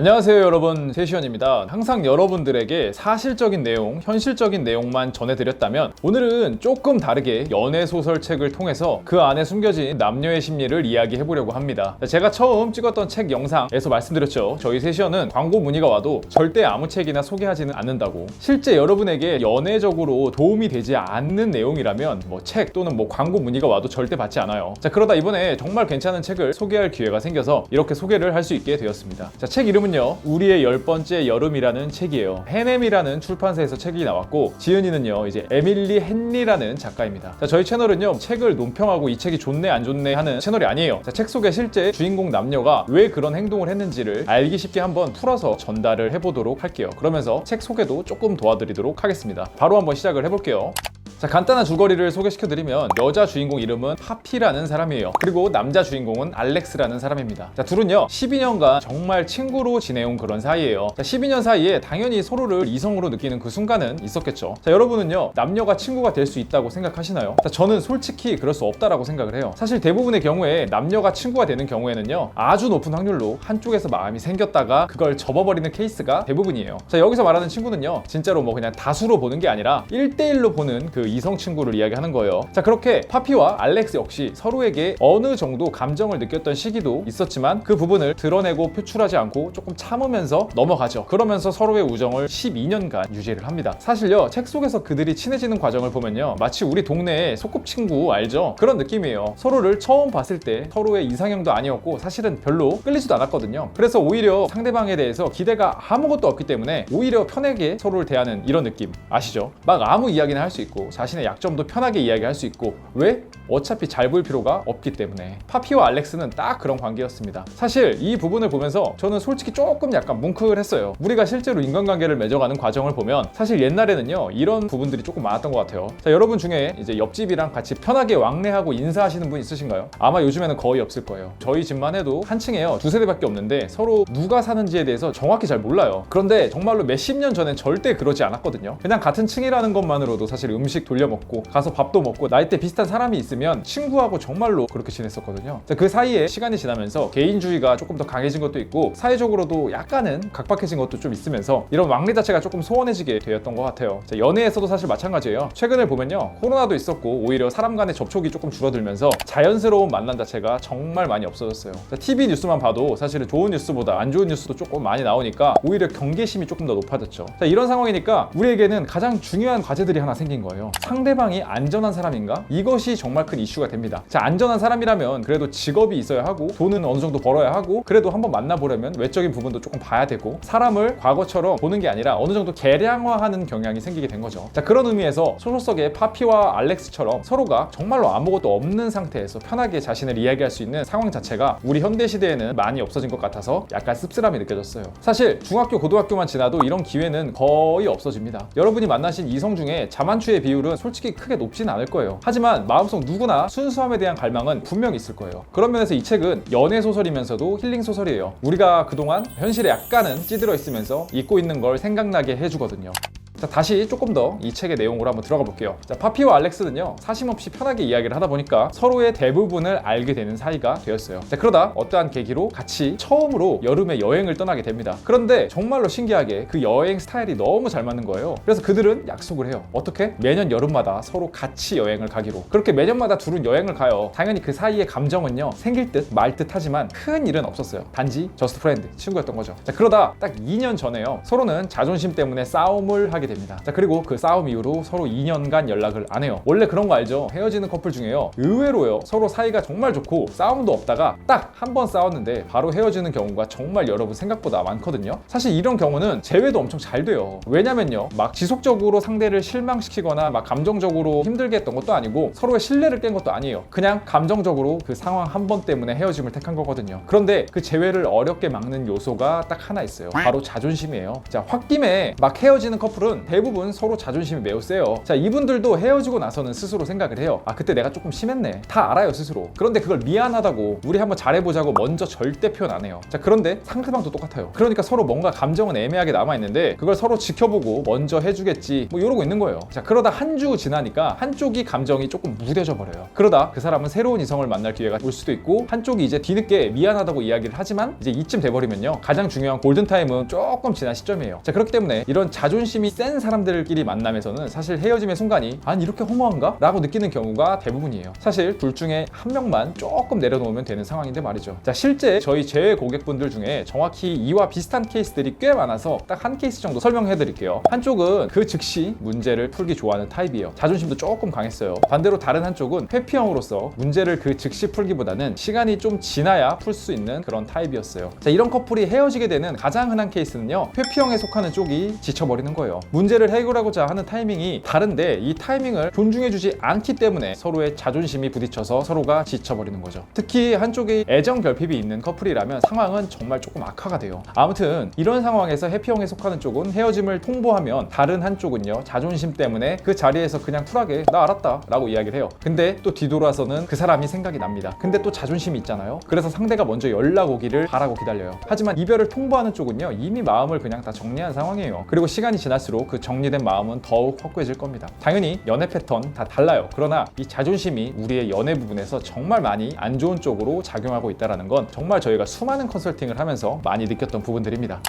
안녕하세요 여러분. 세시원입니다. 항상 여러분들에게 사실적인 내용 현실적인 내용만 전해드렸다면 오늘은 조금 다르게 연애소설책을 통해서 그 안에 숨겨진 남녀의 심리를 이야기해보려고 합니다. 제가 처음 찍었던 책 영상에서 말씀드렸죠. 저희 세시원은 광고 문의가 와도 절대 아무 책이나 소개하지는 않는다고. 실제 여러분에게 연애적으로 도움이 되지 않는 내용이라면 뭐 책 또는 뭐 광고 문의가 와도 절대 받지 않아요. 자 그러다 이번에 정말 괜찮은 책을 소개할 기회가 생겨서 이렇게 소개를 할 수 있게 되었습니다. 자책 이름은 요 우리의 열 번째 여름이라는 책이에요. 해넴이라는 출판사에서 책이 나왔고 지은이는요 이제 에밀리 헨리라는 작가입니다. 자 저희 채널은요 책을 논평하고 이 책이 좋네 안 좋네 하는 채널이 아니에요. 자 책 속에 실제 주인공 남녀가 왜 그런 행동을 했는지를 알기 쉽게 한번 풀어서 전달을 해보도록 할게요. 그러면서 책 소개도 조금 도와드리도록 하겠습니다. 바로 한번 시작을 해볼게요 자 간단한 줄거리를 소개시켜드리면 여자 주인공 이름은 파피라는 사람이에요. 그리고 남자 주인공은 알렉스라는 사람입니다. 자 둘은요 12년간 정말 친구로 지내온 그런 사이예요. 자 12년 사이에 당연히 서로를 이성으로 느끼는 그 순간은 있었겠죠. 자 여러분은요 남녀가 친구가 될 수 있다고 생각하시나요? 자 저는 솔직히 그럴 수 없다라고 생각을 해요. 사실 대부분의 경우에 남녀가 친구가 되는 경우에는요 아주 높은 확률로 한쪽에서 마음이 생겼다가 그걸 접어버리는 케이스가 대부분이에요. 자 여기서 말하는 친구는요 진짜로 뭐 그냥 다수로 보는 게 아니라 1대1로 보는 그 이성 친구를 이야기하는 거예요. 자, 그렇게 파피와 알렉스 역시 서로에게 어느 정도 감정을 느꼈던 시기도 있었지만 그 부분을 드러내고 표출하지 않고 조금 참으면서 넘어가죠. 그러면서 서로의 우정을 12년간 유지를 합니다. 사실요, 책 속에서 그들이 친해지는 과정을 보면요. 마치 우리 동네의 소꿉친구 알죠? 그런 느낌이에요. 서로를 처음 봤을 때 서로의 이상형도 아니었고 사실은 별로 끌리지도 않았거든요. 그래서 오히려 상대방에 대해서 기대가 아무것도 없기 때문에 오히려 편하게 서로를 대하는 이런 느낌 아시죠? 막 아무 이야기나 할 수 있고 자신의 약점도 편하게 이야기할 수 있고 왜? 어차피 잘 보일 필요가 없기 때문에. 파피와 알렉스는 딱 그런 관계였습니다. 사실 이 부분을 보면서 저는 솔직히 조금 약간 뭉클했어요. 우리가 실제로 인간관계를 맺어가는 과정을 보면 사실 옛날에는요 이런 부분들이 조금 많았던 것 같아요. 자 여러분 중에 이제 옆집이랑 같이 편하게 왕래하고 인사하시는 분 있으신가요? 아마 요즘에는 거의 없을 거예요. 저희 집만 해도 한 층에요. 두 세 대밖에 없는데 서로 누가 사는지에 대해서 정확히 잘 몰라요. 그런데 정말로 몇십 년 전엔 절대 그러지 않았거든요. 그냥 같은 층이라는 것만으로도 사실 음식 돌려 먹고 가서 밥도 먹고 나이대 비슷한 사람이 있으면 친구하고 정말로 그렇게 지냈었거든요. 자, 그 사이에 시간이 지나면서 개인주의가 조금 더 강해진 것도 있고 사회적으로도 약간은 각박해진 것도 좀 있으면서 이런 왕래 자체가 조금 소원해지게 되었던 것 같아요. 자, 연애에서도 사실 마찬가지예요. 최근을 보면요. 코로나도 있었고 오히려 사람 간의 접촉이 조금 줄어들면서 자연스러운 만남 자체가 정말 많이 없어졌어요. 자, TV 뉴스만 봐도 사실은 좋은 뉴스보다 안 좋은 뉴스도 조금 많이 나오니까 오히려 경계심이 조금 더 높아졌죠. 자, 이런 상황이니까 우리에게는 가장 중요한 과제들이 하나 생긴 거예요. 상대방이 안전한 사람인가? 이것이 정말 큰 이슈가 됩니다. 자, 안전한 사람이라면 그래도 직업이 있어야 하고 돈은 어느 정도 벌어야 하고 그래도 한번 만나보려면 외적인 부분도 조금 봐야 되고 사람을 과거처럼 보는 게 아니라 어느 정도 개량화하는 경향이 생기게 된 거죠. 자, 그런 의미에서 소설 속의 파피와 알렉스처럼 서로가 정말로 아무것도 없는 상태에서 편하게 자신을 이야기할 수 있는 상황 자체가 우리 현대 시대에는 많이 없어진 것 같아서 약간 씁쓸함이 느껴졌어요. 사실 중학교, 고등학교만 지나도 이런 기회는 거의 없어집니다. 여러분이 만나신 이성 중에 자만추의 비율은 솔직히 크게 높지는 않을 거예요. 하지만 마음속 누구나 순수함에 대한 갈망은 분명히 있을 거예요. 그런 면에서 이 책은 연애 소설이면서도 힐링 소설이에요. 우리가 그동안 현실에 약간은 찌들어 있으면서 잊고 있는 걸 생각나게 해주거든요. 자, 다시 조금 더 이 책의 내용으로 한번 들어가 볼게요. 자, 파피와 알렉스는요, 사심없이 편하게 이야기를 하다 보니까 서로의 대부분을 알게 되는 사이가 되었어요. 자, 그러다 어떠한 계기로 같이 처음으로 여름에 여행을 떠나게 됩니다. 그런데 정말로 신기하게 그 여행 스타일이 너무 잘 맞는 거예요. 그래서 그들은 약속을 해요. 어떻게? 매년 여름마다 서로 같이 여행을 가기로. 그렇게 매년마다 둘은 여행을 가요. 당연히 그 사이의 감정은요, 생길 듯 말 듯 하지만 큰 일은 없었어요. 단지 저스트 프렌드, 친구였던 거죠. 자, 그러다 딱 2년 전에요. 서로는 자존심 때문에 싸움을 하게 됩니다. 자, 그리고 그 싸움 이후로 서로 2년간 연락을 안 해요. 원래 그런 거 알죠? 헤어지는 커플 중에요. 의외로요. 서로 사이가 정말 좋고 싸움도 없다가 딱 한 번 싸웠는데 바로 헤어지는 경우가 정말 여러분 생각보다 많거든요. 사실 이런 경우는 재회도 엄청 잘 돼요. 왜냐면요. 막 지속적으로 상대를 실망시키거나 막 감정적으로 힘들게 했던 것도 아니고 서로의 신뢰를 깬 것도 아니에요. 그냥 감정적으로 그 상황 한 번 때문에 헤어짐을 택한 거거든요. 그런데 그 재회를 어렵게 막는 요소가 딱 하나 있어요. 바로 자존심이에요. 자, 홧김에 막 헤어지는 커플은 분들은 대부분 서로 자존심이 매우 세요. 자, 이분들도 헤어지고 나서는 스스로 생각을 해요. 아, 그때 내가 조금 심했네. 다 알아요, 스스로. 그런데 그걸 미안하다고 우리 한번 잘해보자고 먼저 절대 표현 안 해요. 자, 그런데 상대방도 똑같아요. 그러니까 서로 뭔가 감정은 애매하게 남아있는데 그걸 서로 지켜보고 먼저 해주겠지. 뭐 이러고 있는 거예요. 자, 그러다 한 주 지나니까 한쪽이 감정이 조금 무뎌져 버려요. 그러다 그 사람은 새로운 이성을 만날 기회가 올 수도 있고 한쪽이 이제 뒤늦게 미안하다고 이야기를 하지만 이제 이쯤 돼버리면요. 가장 중요한 골든타임은 조금 지난 시점이에요. 자, 그렇기 때문에 이런 자존심이 센 사람들끼리 만남에서는 사실 헤어짐의 순간이 아니 이렇게 허무한가? 라고 느끼는 경우가 대부분이에요. 사실 둘 중에 한 명만 조금 내려놓으면 되는 상황인데 말이죠. 자, 실제 저희 제외 고객분들 중에 정확히 이와 비슷한 케이스들이 꽤 많아서 딱 한 케이스 정도 설명해 드릴게요. 한쪽은 그 즉시 문제를 풀기 좋아하는 타입이에요. 자존심도 조금 강했어요. 반대로 다른 한쪽은 회피형으로서 문제를 그 즉시 풀기보다는 시간이 좀 지나야 풀 수 있는 그런 타입이었어요. 자, 이런 커플이 헤어지게 되는 가장 흔한 케이스는요. 회피형에 속하는 쪽이 지쳐버리는 거예요. 문제를 해결하고자 하는 타이밍이 다른데 이 타이밍을 존중해주지 않기 때문에 서로의 자존심이 부딪혀서 서로가 지쳐버리는 거죠. 특히 한쪽에 애정 결핍이 있는 커플이라면 상황은 정말 조금 악화가 돼요. 아무튼 이런 상황에서 해피형에 속하는 쪽은 헤어짐을 통보하면 다른 한쪽은요 자존심 때문에 그 자리에서 그냥 쿨하게 나 알았다 라고 이야기를 해요. 근데 또 뒤돌아서는 그 사람이 생각이 납니다. 근데 또 자존심이 있잖아요. 그래서 상대가 먼저 연락 오기를 바라고 기다려요. 하지만 이별을 통보하는 쪽은요 이미 마음을 그냥 다 정리한 상황이에요. 그리고 시간이 지날수록 그 정리된 마음은 더욱 확고해질 겁니다. 당연히 연애 패턴 다 달라요. 그러나 이 자존심이 우리의 연애 부분에서 정말 많이 안 좋은 쪽으로 작용하고 있다는 건 정말 저희가 수많은 컨설팅을 하면서 많이 느꼈던 부분들입니다.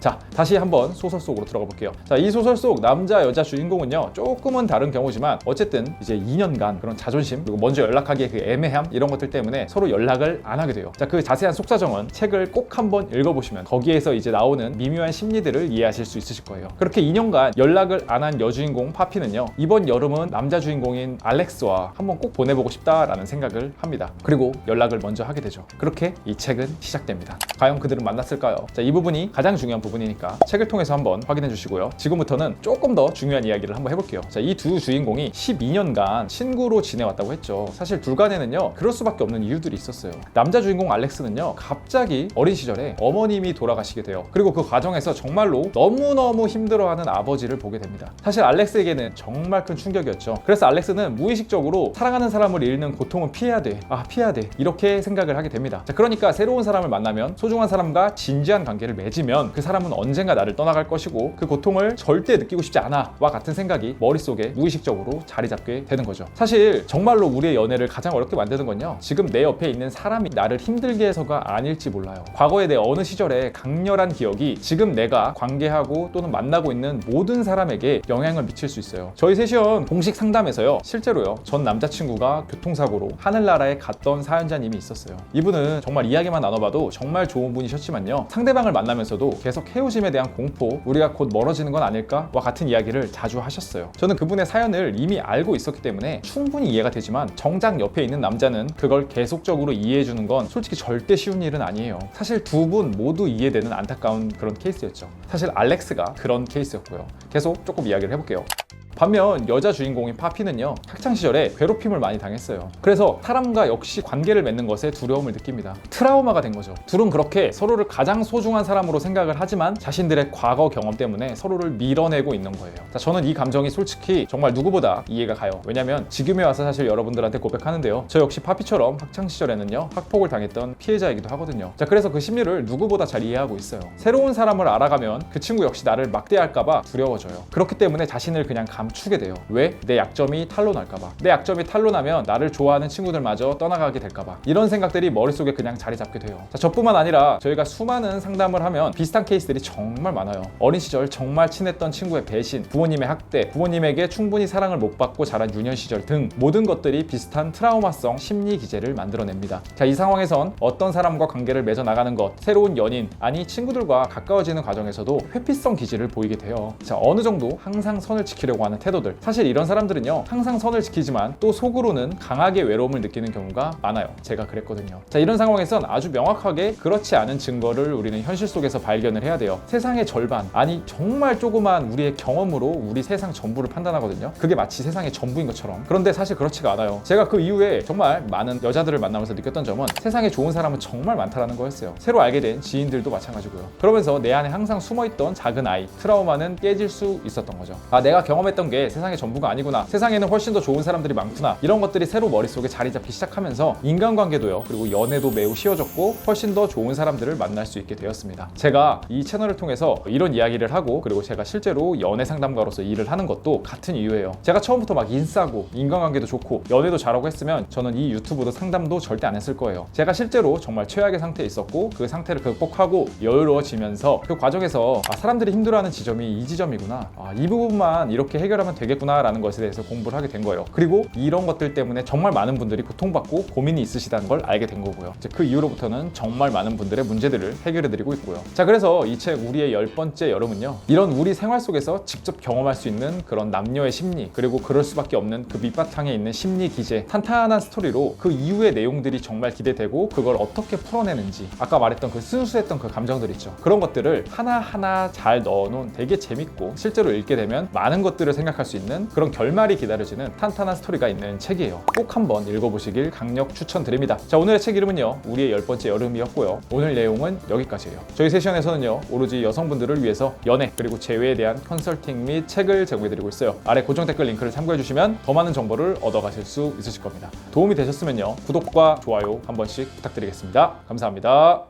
자, 다시 한번 소설 속으로 들어가 볼게요. 자, 이 소설 속 남자, 여자 주인공은요, 조금은 다른 경우지만, 어쨌든 이제 2년간 그런 자존심, 그리고 먼저 연락하기의 그 애매함, 이런 것들 때문에 서로 연락을 안 하게 돼요. 자, 그 자세한 속사정은 책을 꼭 한번 읽어보시면, 거기에서 이제 나오는 미묘한 심리들을 이해하실 수 있으실 거예요. 그렇게 2년간 연락을 안 한 여주인공 파피는요, 이번 여름은 남자 주인공인 알렉스와 한번 꼭 보내보고 싶다라는 생각을 합니다. 그리고 연락을 먼저 하게 되죠. 그렇게 이 책은 시작됩니다. 과연 그들은 만났을까요? 자, 이 부분이 가장 중요한 부분 이니까 책을 통해서 한번 확인해 주시고요. 지금부터는 조금 더 중요한 이야기를 한번 해볼게요. 자, 이 두 주인공이 12년간 친구로 지내왔다고 했죠. 사실 둘 간에는요, 그럴 수밖에 없는 이유들이 있었어요. 남자 주인공 알렉스는요, 갑자기 어린 시절에 어머님이 돌아가시게 돼요. 그리고 그 과정에서 정말로 너무너무 힘들어하는 아버지를 보게 됩니다. 사실 알렉스에게는 정말 큰 충격이었죠. 그래서 알렉스는 무의식적으로 사랑하는 사람을 잃는 고통은 피해야 돼. 아, 피해야 돼. 이렇게 생각을 하게 됩니다. 자, 그러니까 새로운 사람을 만나면 소중한 사람과 진지한 관계를 맺으면 그 사람 은 언젠가 나를 떠나갈 것이고 그 고통을 절대 느끼고 싶지 않아 와 같은 생각이 머릿속에 무의식적으로 자리 잡게 되는 거죠. 사실 정말로 우리의 연애를 가장 어렵게 만드는 건요. 지금 내 옆에 있는 사람이 나를 힘들게 해서가 아닐지 몰라요. 과거의 내 어느 시절에 강렬한 기억이 지금 내가 관계하고 또는 만나고 있는 모든 사람에게 영향을 미칠 수 있어요. 저희 세션 공식 상담에서요. 실제로요. 전 남자친구가 교통사고로 하늘나라에 갔던 사연자님이 있었어요. 이분은 정말 이야기만 나눠봐도 정말 좋은 분이셨지만요. 상대방을 만나면서도 계속 헤어짐에 대한 공포, 우리가 곧 멀어지는 건 아닐까와 같은 이야기를 자주 하셨어요. 저는 그분의 사연을 이미 알고 있었기 때문에 충분히 이해가 되지만 정작 옆에 있는 남자는 그걸 계속적으로 이해해주는 건 솔직히 절대 쉬운 일은 아니에요. 사실 두 분 모두 이해되는 안타까운 그런 케이스였죠. 사실 알렉스가 그런 케이스였고요. 계속 조금 이야기를 해볼게요. 반면 여자 주인공인 파피는요 학창 시절에 괴롭힘을 많이 당했어요. 그래서 사람과 역시 관계를 맺는 것에 두려움을 느낍니다. 트라우마가 된 거죠. 둘은 그렇게 서로를 가장 소중한 사람으로 생각을 하지만 자신들의 과거 경험 때문에 서로를 밀어내고 있는 거예요. 자, 저는 이 감정이 솔직히 정말 누구보다 이해가 가요. 왜냐면 지금에 와서 사실 여러분들한테 고백하는데요. 저 역시 파피처럼 학창 시절에는요 학폭을 당했던 피해자이기도 하거든요. 자, 그래서 그 심리를 누구보다 잘 이해하고 있어요. 새로운 사람을 알아가면 그 친구 역시 나를 막대할까봐 두려워져요. 그렇기 때문에 자신을 그냥 감 추게 돼요. 왜? 내 약점이 탄로날까봐. 내 약점이 탄로나면 나를 좋아하는 친구들마저 떠나가게 될까봐. 이런 생각들이 머릿속에 그냥 자리 잡게 돼요. 자, 저뿐만 아니라 저희가 수많은 상담을 하면 비슷한 케이스들이 정말 많아요. 어린 시절 정말 친했던 친구의 배신, 부모님의 학대, 부모님에게 충분히 사랑을 못 받고 자란 유년 시절 등 모든 것들이 비슷한 트라우마성 심리 기제를 만들어냅니다. 자, 이 상황에선 어떤 사람과 관계를 맺어 나가는 것, 새로운 연인, 아니 친구들과 가까워지는 과정에서도 회피성 기질을 보이게 돼요. 자, 어느 정도 항상 선을 지키려고 하는 많은 태도들. 사실 이런 사람들은요 항상 선을 지키지만 또 속으로는 강하게 외로움을 느끼는 경우가 많아요. 제가 그랬거든요. 자 이런 상황에선 아주 명확하게 그렇지 않은 증거를 우리는 현실 속에서 발견을 해야 돼요. 세상의 절반 아니 정말 조그만 우리의 경험으로 우리 세상 전부를 판단하거든요. 그게 마치 세상의 전부인 것처럼. 그런데 사실 그렇지가 않아요. 제가 그 이후에 정말 많은 여자들을 만나면서 느꼈던 점은 세상에 좋은 사람은 정말 많다라는 거였어요. 새로 알게 된 지인들도 마찬가지고요. 그러면서 내 안에 항상 숨어있던 작은 아이 트라우마는 깨질 수 있었던 거죠. 아 내가 경험했던 게 세상의 전부가 아니구나. 세상에는 훨씬 더 좋은 사람들이 많구나. 이런 것들이 새로 머릿속에 자리 잡기 시작하면서 인간관계도요 그리고 연애도 매우 쉬워졌고 훨씬 더 좋은 사람들을 만날 수 있게 되었습니다. 제가 이 채널을 통해서 이런 이야기를 하고 그리고 제가 실제로 연애 상담가로서 일을 하는 것도 같은 이유예요. 제가 처음부터 막 인싸고 인간관계도 좋고 연애도 잘하고 했으면 저는 이 유튜브도 상담도 절대 안 했을 거예요. 제가 실제로 정말 최악의 상태에 있었고 그 상태를 극복하고 여유로워지면서 그 과정에서 아, 사람들이 힘들어하는 지점이 이 지점이구나. 아, 이 부분만 이렇게 해결하면 되겠구나 라는 것에 대해서 공부를 하게 된 거예요. 그리고 이런 것들 때문에 정말 많은 분들이 고통받고 고민이 있으시다는 걸 알게 된 거고요. 이제 그 이후로부터는 정말 많은 분들의 문제들을 해결해 드리고 있고요. 자 그래서 이 책 우리의 열 번째 여름은요. 이런 우리 생활 속에서 직접 경험할 수 있는 그런 남녀의 심리 그리고 그럴 수밖에 없는 그 밑바탕에 있는 심리 기제 탄탄한 스토리로 그 이후의 내용들이 정말 기대되고 그걸 어떻게 풀어내는지 아까 말했던 그 순수했던 그 감정들 있죠. 그런 것들을 하나하나 잘 넣어놓은 되게 재밌고 실제로 읽게 되면 많은 것들을 생각할 수 있는 그런 결말이 기다려지는 탄탄한 스토리가 있는 책이에요. 꼭 한번 읽어보시길 강력 추천드립니다. 자 오늘의 책 이름은요 우리의 열 번째 여름이었고요. 오늘 내용은 여기까지예요. 저희 세션에서는요 오로지 여성분들을 위해서 연애 그리고 재회에 대한 컨설팅 및 책을 제공해드리고 있어요. 아래 고정 댓글 링크를 참고해주시면 더 많은 정보를 얻어가실 수 있으실 겁니다. 도움이 되셨으면요 구독과 좋아요 한 번씩 부탁드리겠습니다. 감사합니다